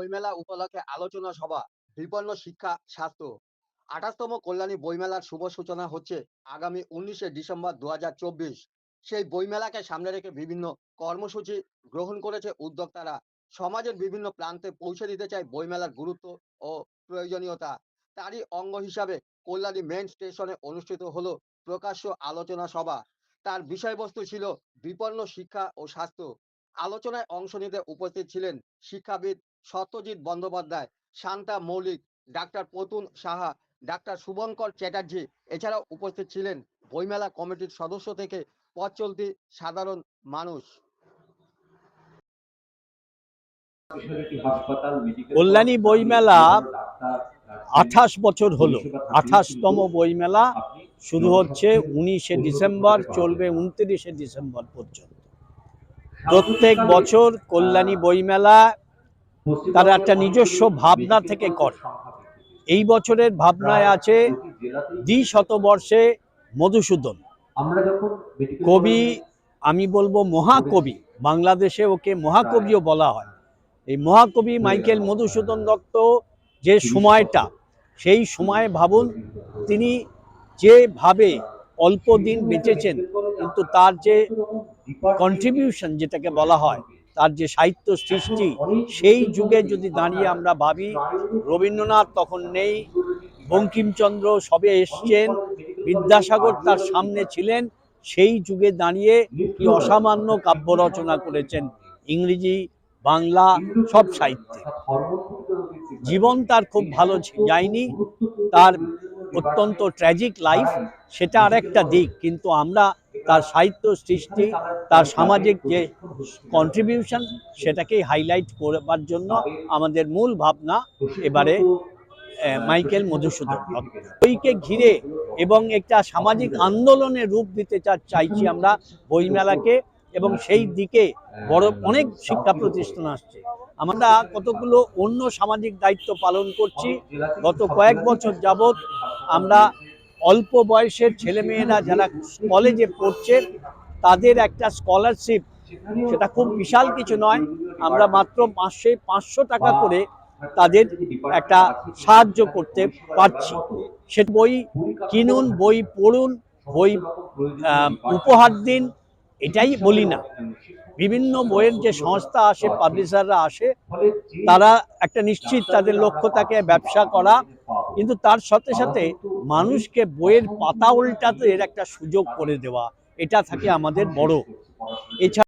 বইমেলা উপলক্ষে আলোচনা সভা বিপন্ন শিক্ষা, স্বাস্থ্য। আঠাশতম কল্যাণী বইমেলার শুভ সূচনা হচ্ছে আগামী উনিশে ডিসেম্বর দু সেই বইমেলাকে সামনে রেখে বিভিন্ন কর্মসূচি গ্রহণ করেছে উদ্যোক্তারা। সমাজের বিভিন্ন প্রান্তে পৌঁছে দিতে চায় বইমেলার গুরুত্ব ও প্রয়োজনীয়তা। তারই অঙ্গ হিসাবে কল্যাণী মেন স্টেশনে অনুষ্ঠিত হলো প্রকাশ্য আলোচনা সভা। তার বিষয়বস্তু ছিল বিপন্ন শিক্ষা ও স্বাস্থ্য। আলোচনায় অংশ নিতে উপস্থিত ছিলেন শিক্ষাবিদ সত্যজিৎ বন্দ্যোপাধ্যায়, শান্তা মৌলিক, ডাক্তার পতুন সাহা, ডাক্তার শুভঙ্কর চ্যাটার্জি এছাড়াও উপস্থিত ছিলেন বইমেলা কমিটির সদস্য থেকে পথ চলতি সাধারণ মানুষ। কল্যাণী বইমেলা আঠাশ বছর হলো। আঠাশতম বইমেলা শুরু হচ্ছে উনিশে ডিসেম্বর, চলবে উনত্রিশে ডিসেম্বর পর্যন্ত। প্রত্যেক বছর কল্যাণী বইমেলা তারা একটা নিজস্ব ভাবনা থেকে করে। এই বছরের ভাবনায় আছে দ্বি শতবর্ষে মধুসূদন। কবি, আমি বলব মহাকবি, বাংলাদেশে ওকে মহাকবিও বলা হয়। এই মহাকবি মাইকেল মধুসূদন দত্ত যে সময়টা, সেই সময়ে ভাবুন, তিনি যেভাবে অল্প দিন বেঁচেছেন, কিন্তু তার যে কন্ট্রিবিউশন যেটাকে বলা হয় তার যে সাহিত্য সৃষ্টি, সেই যুগে যদি দাঁড়িয়ে আমরা ভাবি, রবীন্দ্রনাথ তখন নেই, বঙ্কিমচন্দ্র সবে এসছেন, বিদ্যাসাগর তার সামনে ছিলেন, সেই যুগে দাঁড়িয়ে কি অসামান্য কাব্য রচনা করেছেন ইংরেজি, বাংলা, সব সাহিত্যে। জীবন তার খুব ভালো যায়নি, তার অত্যন্ত ট্র্যাজিক লাইফ সেটা আরেকটা দিক, কিন্তু আমরা তার সাহিত্য সৃষ্টি, তার সামাজিক যে কন্ট্রিবিউশন সেটাকেই হাইলাইট করবার জন্য আমাদের মূল ভাবনা এবারে মাইকেল মধুসূদন। বইকে ঘিরে এবং একটা সামাজিক আন্দোলনের রূপ দিতে চাইছি আমরা বইমেলাকে এবং সেই দিকে বড় অনেক শিক্ষা প্রতিষ্ঠান আসছে আমরা কতগুলো অন্য সামাজিক দায়িত্ব পালন করছি, গত কয়েক বছর যাবৎ আমরা অল্প বয়সের ছেলেমেয়েরা যারা কলেজে পড়ছে তাদের একটা স্কলারশিপ সেটা খুব বিশাল কিছু নয় আমরা মাত্র মাসে পাঁচশো টাকা করে তাদের একটা সাহায্য করতে পারছি। সে বই কিনুন বই পড়ুন বই উপহার দিন এটাই বলি না। বিভিন্ন বইয়ের যে সংস্থা আসে পাবলিশাররা আসে তারা একটা নিশ্চিত তাদের লক্ষ্য থাকে ব্যবসা করা কিন্তু তার সাথে সাথে মানুষকে বইয়ের পাতা উল্টাতে এর একটা সুযোগ করে দেওয়া, এটা থাকে আমাদের বড়। এছাড়া